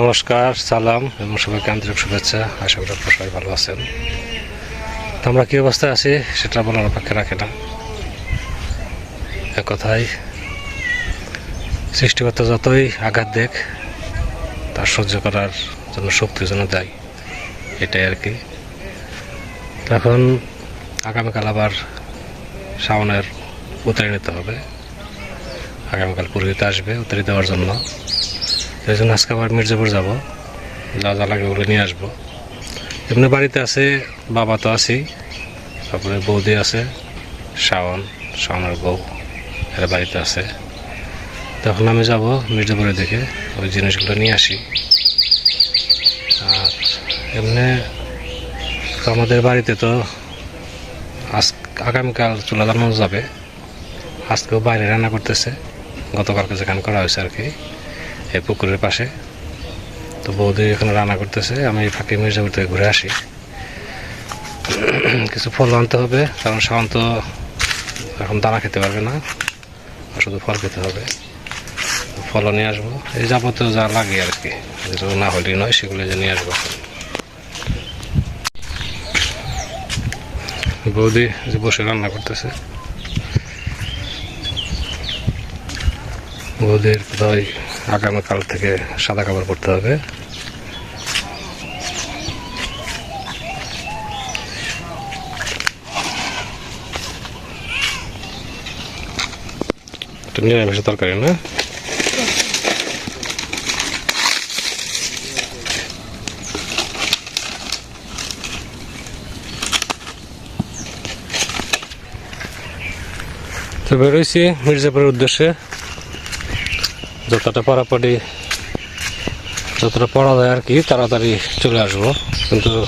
নমস্কার, সালাম এবং সবাইকে আন্তরিক শুভেচ্ছা। আশা করি সবাই ভালো আছেন। তো আমরা কী অবস্থায় আছি সেটা বলার অপেক্ষা রাখে না এক কথায় যতই আঘাত দেখ, তার সহ্য করার জন্য শক্তি যেন দেয়, এটাই আর কি। এখন আগামীকাল আবার শাওনের উতারি নিতে হবে। আগামীকাল পুরোহিত আসবে উতারি দেওয়ার জন্য। জন্য আজকে আবার মির্জাপুর যাব, যা যা লাগে ওগুলো নিয়ে আসব। এমনি বাড়িতে আছে, বাবা তো আছেই, তারপরে বৌদি আছে, শাওন, শাওনের বউ, এরা বাড়িতে আছে। তখন আমি যাব মির্জাপুরের দিকে, ওই জিনিসগুলো নিয়ে আসি। আর এমনি আমাদের বাড়িতে তো আজ আগামীকাল চুলা জ্বালানো যাবে। আজকেও বাইরে রান্না করতেছে, গতকালকে যেখানে করা হয়েছে আর কি। এই পুকুরের পাশে। তো বৌদি এখানে রান্না করতেছে, আমি ফাঁকে মির্জাপুর থেকে ঘুরে আসি। কিছু ফল আনতে হবে, কারণ সাধারণত এখন দানা খেতে পারবে না শুধু ফল খেতে হবে। ফলও নিয়ে আসব। এই যাবতীয় যা লাগে আর কি, যেগুলো না হলেই নয়, সেগুলো যে নিয়ে আসব বৌদি যে বসে রান্না করতেছে। বৌদির বোধহয় আগামীকাল থেকে সাদা কাপড় পরতে হবে। নিরামিষের তরকারি না? তো বেরোইছি মির্জাপুরের উদ্দেশ্যে। যতটা পড়াপড়ি যতটা পড়া যায় আর কি, তাড়াতাড়ি চলে আসব। কিন্তু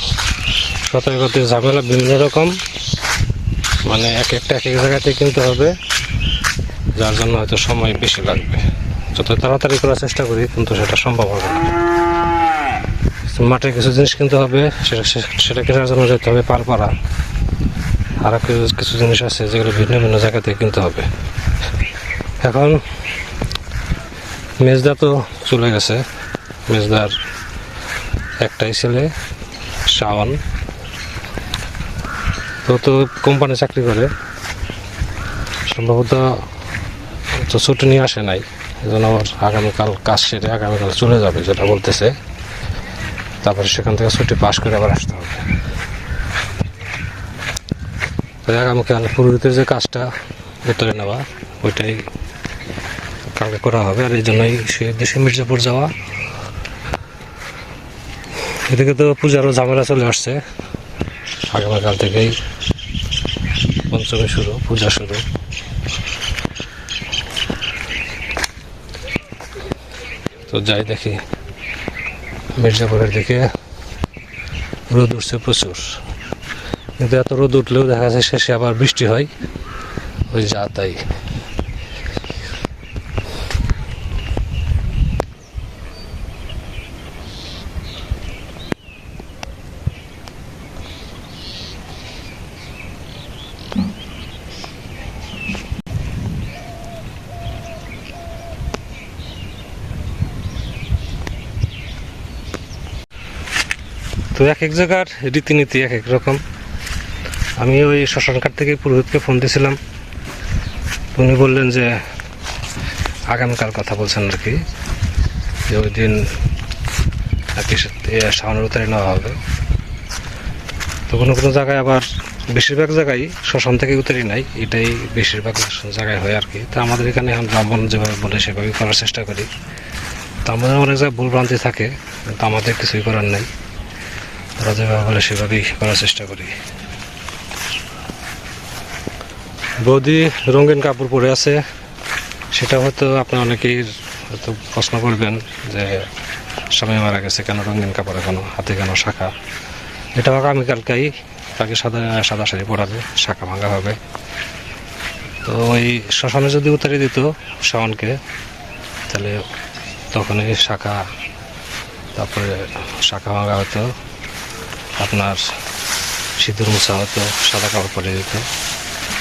সতর্কতে ঝামেলা বিভিন্ন রকম। মানে এক একটা এক এক জায়গাতে কিনতে হবে, যার জন্য হয়তো সময় বেশি লাগবে। যত তাড়াতাড়ি করার চেষ্টা করি, কিন্তু সেটা সম্ভব হবে না। মাঠে কিছু জিনিস কিনতে হবে, সেটা সেটা কেনার জন্য যেতে হবে পার পারপাড়া। আর কিছু কিছু জিনিস আছে, যেগুলো ভিন্ন ভিন্ন জায়গাতে কিনতে হবে। এখন মেজদা তো চলে গেছে। মেজদার একটাই ছেলে, শাওন। তো তো কোম্পানি চাকরি করে। সম্ভবত তো ছুটি নিয়ে আসে নাই। এজন্য আবার আগামীকাল কাজ সেরে আগামীকাল চলে যাবে যেটা বলতেছে। তারপরে সেখান থেকে ছুটি পাস করে আবার আসতে হবে। তাই আগামীকাল পুরোহিতের যে কাজটা উত্তরে নেওয়া, ওইটাই কালকে করা হবে, আর এই জন্যই সে দেশে মির্জাপুর যাওয়া। এদিকে তো পূজারও ঝামেলা চলে আসছে। আগামীকাল থেকেই পঞ্চমী শুরু, পূজা শুরু। তো যাই দেখি, মির্জাপুরের দিকে রোদ উঠছে প্রচুর। কিন্তু এত রোদ উঠলেও দেখা যায় শেষে আবার বৃষ্টি হয়। ওই যা তাই। তো এক এক জায়গার রীতিনীতি এক এক রকম। আমি ওই শ্মশানঘাট থেকে পুরোহিতকে ফোন দিয়েছিলাম। উনি বললেন যে আগামীকাল কথা বলছেন আর কি যে ওই দিন আর কি সামনের উতারে নেওয়া হবে। তো কোনো কোনো জায়গায় আবার বেশিরভাগ জায়গায় শ্মশান থেকে উতারি নাই। এটাই বেশিরভাগ জায়গায় হয় আর কি। তো আমাদের এখানে ব্রাহ্মণ যেভাবে বলে সেভাবেই করার চেষ্টা করি। তো আমাদের অনেক জায়গায় ভুল ভ্রান্তি থাকে, কিন্তু আমাদের কিছুই করার নাই। ওরা যেভাবে বলে সেভাবেই করার চেষ্টা করি। বৌদি রঙিন কাপড় পরে আছে। সেটা হয়তো আপনার অনেকেই হয়তো প্রশ্ন করবেন যে, স্বামী মারা গেছে কেন রঙিন কাপড় এখনও, হাতে কেন শাখা? এটা আগামীকালকেই তাকে সাদা সাদা শাড়ি পরাবে শাখা ভাঙা হবে। তো ওই শ্মশানে যদি উতারে দিত শাওনকে, তাহলে তখন এই শাখা, তারপরে শাখা ভাঙা হতো। আপনার সিঁদুর মোছা হতো সাদা কাপড় পরে দিত।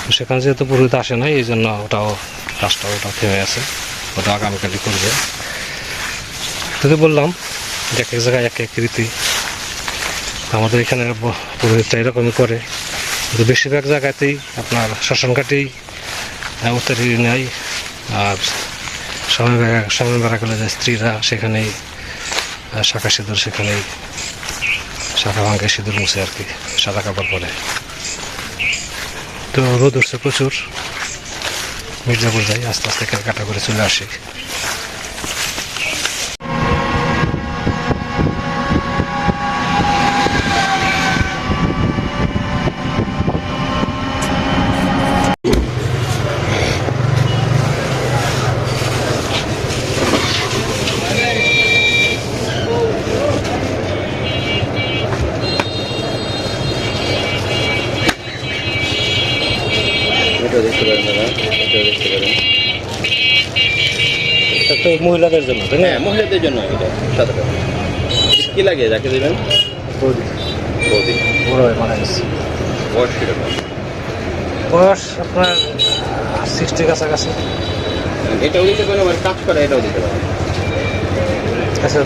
তো সেখানে যেহেতু পুরোহিত আসে না এই জন্য ওটাও কাজটা ওটাও থেমে আছে ওটা আগামীকালই করবে। তোকে বললাম এক এক জায়গায় এক এক রীতি, আমাদের এখানে পুরোহিতটা এরকমই করে। কিন্তু বেশিরভাগ জায়গাতেই আপনার শ্মশানঘাটেই উত্তরি নেয় আর স্বামী বেড়া স্বামী বেড়া যে স্ত্রীরা সেখানেই শাখা সিঁদুর সেখানেই শাখা ভাঙে সিঁদুর মুছে আর কি, সাদা কাপড় পরে। তো রোদ উঠছে প্রচুর। মির্জাপুর যাই, আস্তে আস্তে কেলকাটা করে চলে আসি। এটাও দেখতে পারেন দাদা এটাও দেখতে পারেন। এটা তো মহিলাদের জন্য তাই না? হ্যাঁ মহিলাদের জন্য এটা সাদাটা কি লাগে যাকে দেবেন? বৌদি। বড় হয়ে মারা গেছে। বয়স কীরকম? বয়স আপনার সিক্সটি কাছাকাছি। এটাও দিতে পারেন আবার কাজ করা এটাও দিতে পারেন। আচ্ছা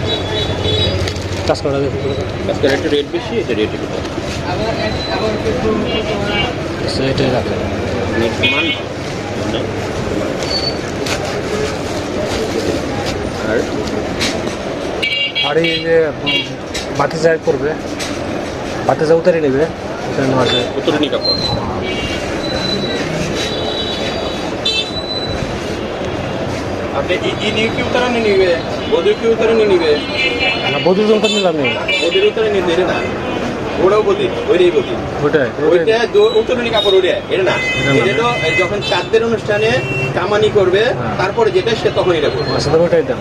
কাজ করা দেখি। কাজ করা একটু রেট বেশি এটা রেট একটু কম। আচ্ছা রাখেন। নেক্সট মান আর? আর এই যে বাতি যায় করবে। বাতি যা উতারি নেবে উতারি নেওয়া যায়। উত্তরণী কাপড় আপনি ই নিয়ে কি উত্তরণী নিবে? বৌদির কি উত্তরণী নিবে? না জন তো নিলাম নেই বৌদির উত্তরণী নিতে না। ওটাও বৌদি ওইটাই বৌদি ওটাই ওইটা উত্তরণী কাপড় ওটা এটা না। এটা তো যখন চাঁদের অনুষ্ঠানে কামানি করবে হ্যাঁ। তারপরে যেটা সে তখন এটা করবে আচ্ছা ওটাই দাম।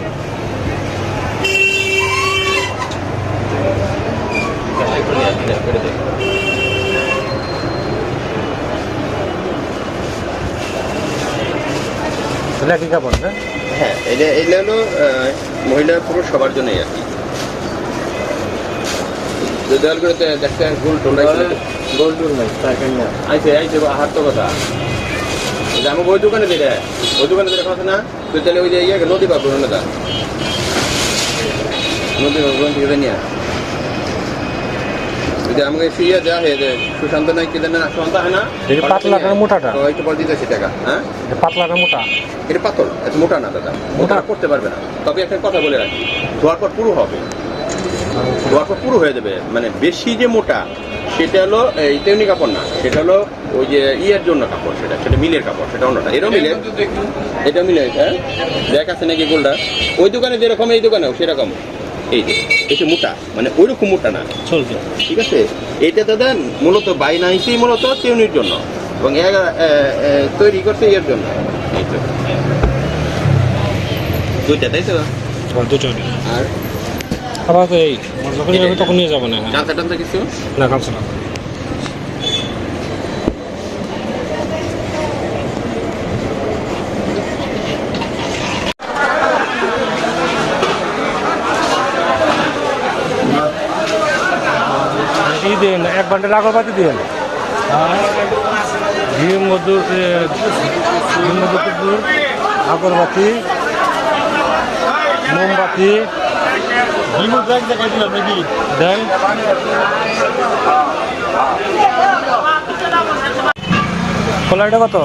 কাপড় না? হ্যাঁ এটা এটা হলো মহিলা পুরুষ সবার জন্যই আর কি। যে দেখতে গোল টোল গোল টোল নাই সাইকেল না। আইছে আইছে হাত তো কথা। আমি ওই দোকানে দিলে ওই দোকানে দিলে কথা না তুই তাহলে ওই যে ইয়ে নদী পাবো নদা নদী পাবো থেকে নিয়ে যদি আমাকে শুয়ে দেওয়া হয়ে যায় সুশান্ত নাই কি জানে সুশান্ত হয় না? দেখি পাতলা করে মোটাটা। তো একটু পরে দিতেছি টাকা হ্যাঁ? এটা পাতলা না মোটা এটা পাতল এত মোটা না দাদা। মোটা করতে পারবে না। তবে একটা কথা বলে রাখি ধোয়ার পর পুরো হবে। ধোয়ার পর পুরো হয়ে যাবে। মানে বেশি যে মোটা সেটা হলো এই তেমনি কাপড় না সেটা হলো ওই যে ইয়ের জন্য কাপড় সেটা সেটা মিলের কাপড় সেটা অন্যটা এটাও মিলে। এটা মিলে হ্যাঁ? দেখ আছে নাকি গোলটা? ওই দোকানে যেরকম এই দোকানেও সেরকম। এই যে এটা মোটা মানে ওইরকম মোটা না। চলবে ঠিক আছে? এটা দাদা মূলত বাইনা হিসেবে মূলত চেউনির জন্য এবং তৈরি করছে এর জন্য। দুইটা তাই তো? দুটো। আর আবার তো এই যখন যাবে তখন নিয়ে যাব না হ্যাঁ। কিছু না কামছে না। দিন এক বান্ডেল আগরবাতি দিন ঘি মধুর ঘি মধু আগরবাতি মোমবাতি দেন কলাইটা কত?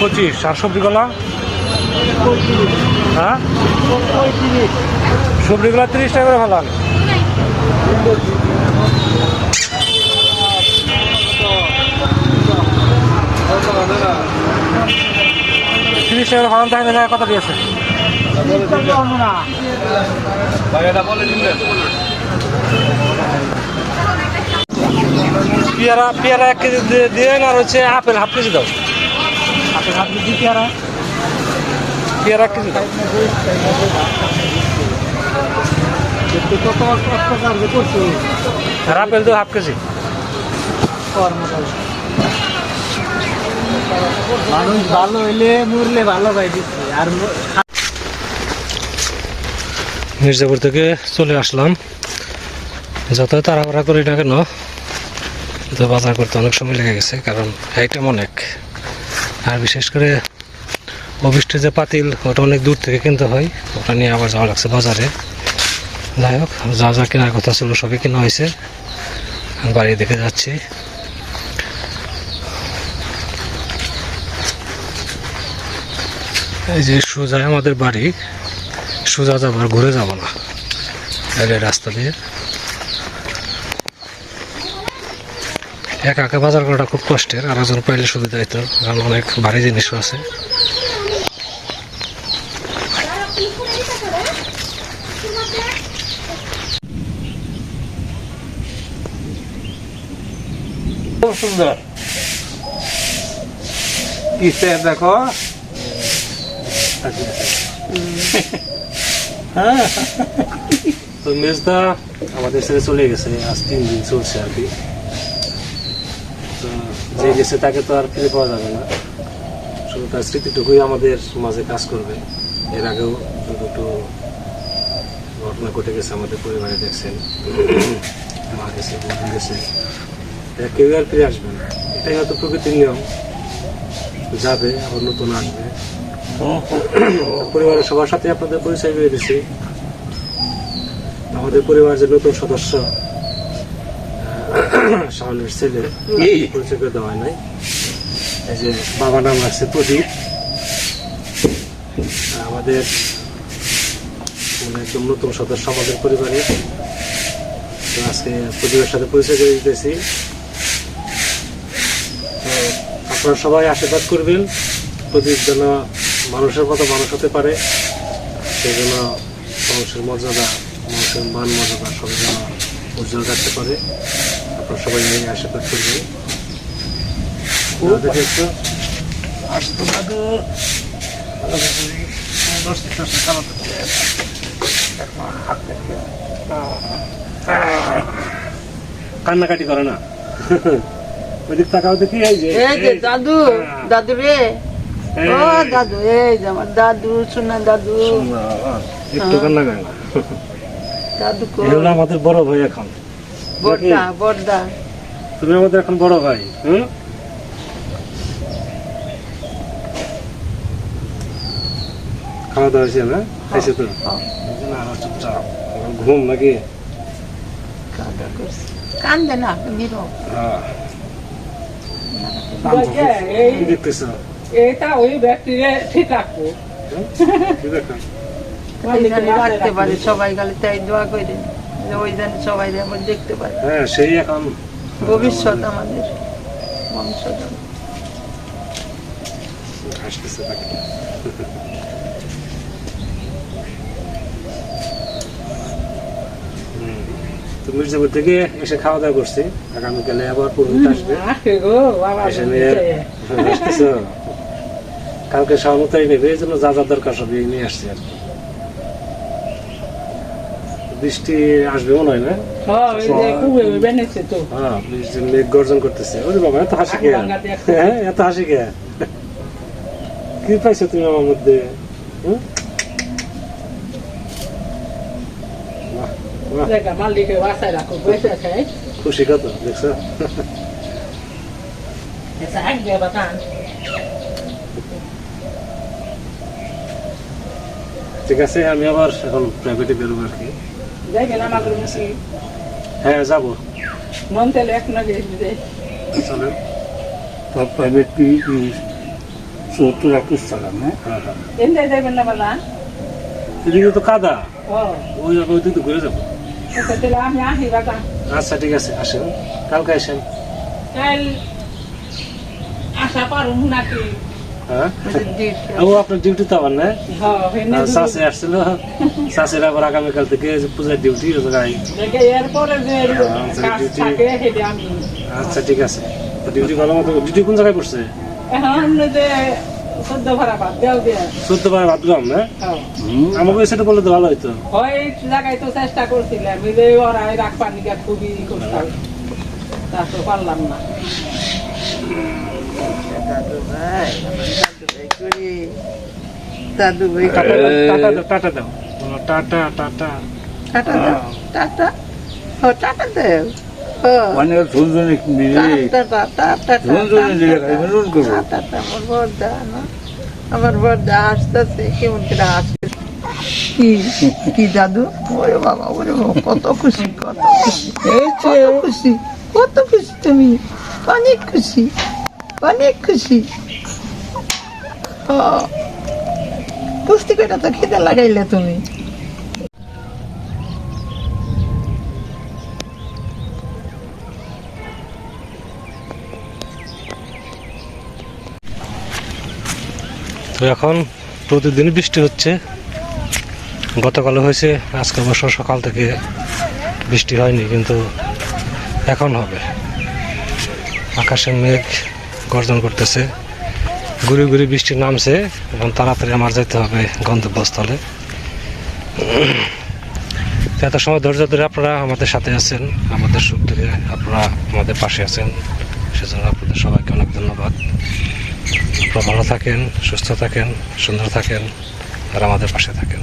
পঁচিশ। আর সবজি কলা হ্যাঁ? সবজি কলা তিরিশ টাকা করে ভালো তিরিশ টাকা ভালো থাকে কত দিয়েছে। পেয়ারা পেয়ারা এক কেজি দিয়েন আর হচ্ছে আপেল হাফ কেজি দাও। আপেল হাফ কেজি পেয়ারা। পেয়ারা এক কেজি দাও। আর আপেল তো হাফ কেজি। মানুষ ভালো হইলে মরলে ভালো পাই দিচ্ছে। আর মির্জাপুর থেকে চলে আসলাম। যত তাড়াহুড়া করি না কেন তো বাজার করতে অনেক সময় লেগে গেছে, কারণ আইটেম অনেক আর বিশেষ করে অভিষ্টের যে পাতিল, ওটা অনেক দূর থেকে কিনতে হয়, ওটা নিয়ে আবার যাওয়া লাগছে বাজারে। যাই হোক, যা যা কেনার কথা ছিল সবই কেনা হয়েছে। বাড়ি দেখে যাচ্ছি। এই যে সোজা আমাদের বাড়ি সোজা যাব আর ঘুরে যাব না। এই রাস্তা দিয়ে। একা একা বাজার করাটা খুব কষ্টের আর একজন পাইলে সুবিধা হইতো কারণ অনেক ভারী জিনিসও আছে। খুব সুন্দর। কিসে দেখো তো মেজদা আমাদের ছেড়ে চলে গেছে, আজ তিন দিন চলছে আর কি। তো যে গেছে তাকে তো আর ফিরে পাওয়া যাবে না। শুধু তার স্মৃতিটুকুই আমাদের মাঝে কাজ করবে। এর আগেও দুটো ঘটনা ঘটে গেছে আমাদের পরিবারে, দেখছেন। মা গেছে বন্ধু গেছে। কেউ আর ফিরে আসবে না। এটাই হয়তো প্রকৃতির নিয়ম। যাবে, আবার নতুন আসবে। পরিবারের সবার সাথে আপনাদের পরিচয় করে দিচ্ছি আমাদের পরিবার যে নতুন সদস্য শাওনের ছেলে পরিচয় করে দেওয়া নাই। এই যে বাবা নাম আছে প্রদীপ। আমাদের মানে একদম নতুন সদস্য আমাদের পরিবারে তো আজকে প্রদীপের সাথে পরিচয় করে দিতেছি। আপনারা সবাই আশীর্বাদ করবেন। প্রদীপ যেন মানুষের মতো মানুষ হতে পারে সেই জন্য মানুষের মর্যাদা মানুষের মান মর্যাদা সব যেন উজ্জ্বল রাখতে পারে। আপনারা সবাই নিয়ে আশীর্বাদ করবেন কান্নাকাটি করে না। ওইদিক তাকাও দেখি এই যে। দাদু দাদু রে। ও দাদু এই যে আমার দাদু শোনা দাদু। একটু কান্না করে না। দাদু কো এই আমাদের বড় ভাই এখন। বড়দা বড়দা। তুমি আমাদের এখন বড় ভাই হুম? খাওয়া দাওয়া হয়েছে না খাইছে তো? হ্যাঁ। এই যে না, আমার চুপচাপ ঘুম নাকি? কান্দে না নীরব। হ্যাঁ। দেখতেছ? এটা ওই ঠিক রাখব। রাখতে পারে সবাই গালে তাই দোয়া করে। ওই সবাই দেখতে পারে। হ্যাঁ সেই এখন। ভবিষ্যৎ আমাদের বংশধর আসতেছে তাকে। হুম। তো মির্জাপুর থেকে এসে খাওয়া দাওয়া করছি। আগামীকালে আবার পুরোহিত আসবে। আসে গো বাবা এসে নিয়ে আসতেছো কালকে সহমতাই নেবে এই জন্য যা যা দরকার সব নিয়ে আসছি আর কি। বৃষ্টি আসবে মনে হয় না? হ্যাঁ হ্যাঁ। বৃষ্টি মেঘ গর্জন করতেছে। ওরে বাবা এত হাসি কে? হ্যাঁ এত হাসি কে? কি পাইছো তুমি আমার মধ্যে? খুশি কত দেখছ এসে এক দিয়ে বাতান ঠিক আছে আমি আবার এখন প্রাইভেটে বেরোবো আর কি। দেখেন আমাদের হ্যাঁ যাব। মন তেলে এক নগে দিয়ে চলেন। প্রাইভেট কি সত্তর একুশ না? হ্যাঁ হ্যাঁ। না বলা এদিকে তো কাদা। ও। ওই ওই তো ঘুরে যাব। বাতান আচ্ছা ঠিক আছে আসেন। কালকে আসেন। কাল আশা পারুম নাকি ও আপনার ডিউটি তো আবার না? হ্যাঁ হেনে আসছিল। শাশির আবার আগামীকাল থেকে পূজার ডিউটি ও জায়গায়। দেখে এরপরে যে কাজ duty- থাকে সেটা আমি আচ্ছা ঠিক আছে। ডিউটি ভালো মতো ডিউটি কোন জায়গায় পড়ছে? ভাড়া না? হ্যাঁ। আমাকে সেটা বললে তো ভালো হইতো। ওই জায়গায় তো চেষ্টা করছিলাম যে ওরা নিকা খুবই করতাম তা তো পারলাম না। দাদু ভাই আমার টাটা দাও, টাটা টাটা টাটা। দাও টাটা। ও টাটা দেও। মানে করব। আমার বড়দা না? আমার বড়দা হাসতেছে কেমন করে হাসে কি কি দাদু? ওরে বাবা ওরে বাবা কত খুশি কত খুশি কত খুশি কত খুশি তুমি অনেক খুশি। অনেক খুশি। তো খেতে লাগাইলে তুমি। তো এখন প্রতিদিন বৃষ্টি হচ্ছে। গতকালও হয়েছে, আজকে অবশ্য সকাল থেকে বৃষ্টি হয়নি, কিন্তু এখন হবে। আকাশে মেঘ গর্জন করতেছে। গুড়ি গুড়ি বৃষ্টি নামছে এবং তাড়াতাড়ি আমার যেতে হবে গন্তব্যস্থলে। এত সময় ধৈর্য ধরে আপনারা আমাদের সাথে আছেন, আমাদের সুখ দুঃখে আপনারা আমাদের পাশে আছেন। সেজন্য আপনাদের সবাইকে অনেক ধন্যবাদ। আপনারা ভালো থাকেন, সুস্থ থাকেন, সুন্দর থাকেন, আর আমাদের পাশে থাকেন।